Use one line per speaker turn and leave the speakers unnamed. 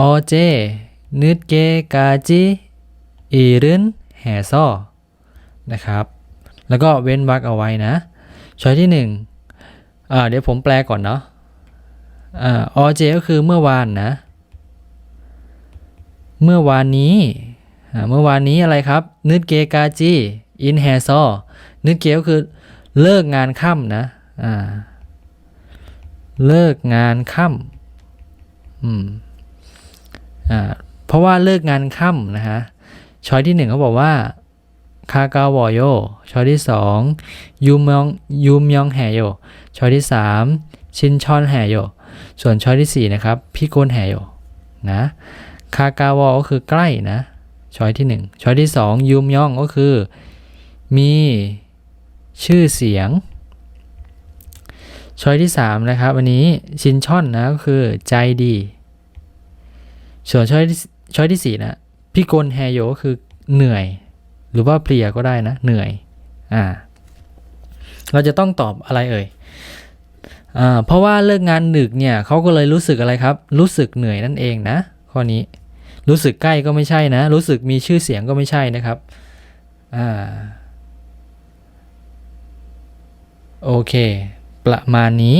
어제 늦게까지 일은 해서 นะครับ แล้วก็เว้นวรรคเอาไว้นะ ช้อยที่หนึ่งอ่าเดี๋ยวผมแปลก่อนเนาะอ่าอเจก็คือเมื่อวานนะ เมื่อวานนี้อ่าเมื่อวานนี้อะไรครับนึดเกกาจีอินแฮซอนึดเกก็คือเลิกงานค่ำนะอ่าเลิกงานค่ำอืมอ่า เพราะว่าเลิกงานค่ำนะฮะช้อยที่หนึ่งเขาบอกว่าคากาวอโยช้อยที่สองยูมยองยูมยองแฮโยช้อยที่สามชินชอนแฮโยส่วนช้อยที่สี่นะครับพิโกนแฮโยนะคากาวอก็คือใกล้นะช้อยที่หนึ่งช้อยที่สองยูมยองก็คือ มีชื่อเสียงช้อยที่สามนะครับ อันนี้ชินช่อนนะก็คือใจดี ส่วนช้อย ช้อยที่สี่นะพิกลแฮโยก็คือเหนื่อย หรือว่าเพลียก็ได้นะ เหนื่อยอ่าเราจะต้องตอบอะไรเอ่ยอ่าเพราะว่าเลิกงานดึกเนี่ยเขาก็เลยรู้สึกอะไรครับ รู้สึกเหนื่อยนั่นเองนะ ข้อนี้รู้สึกใกล้ก็ไม่ใช่นะ รู้สึกมีชื่อเสียงก็ไม่ใช่นะครับอ่าโอเค ประมาณนี้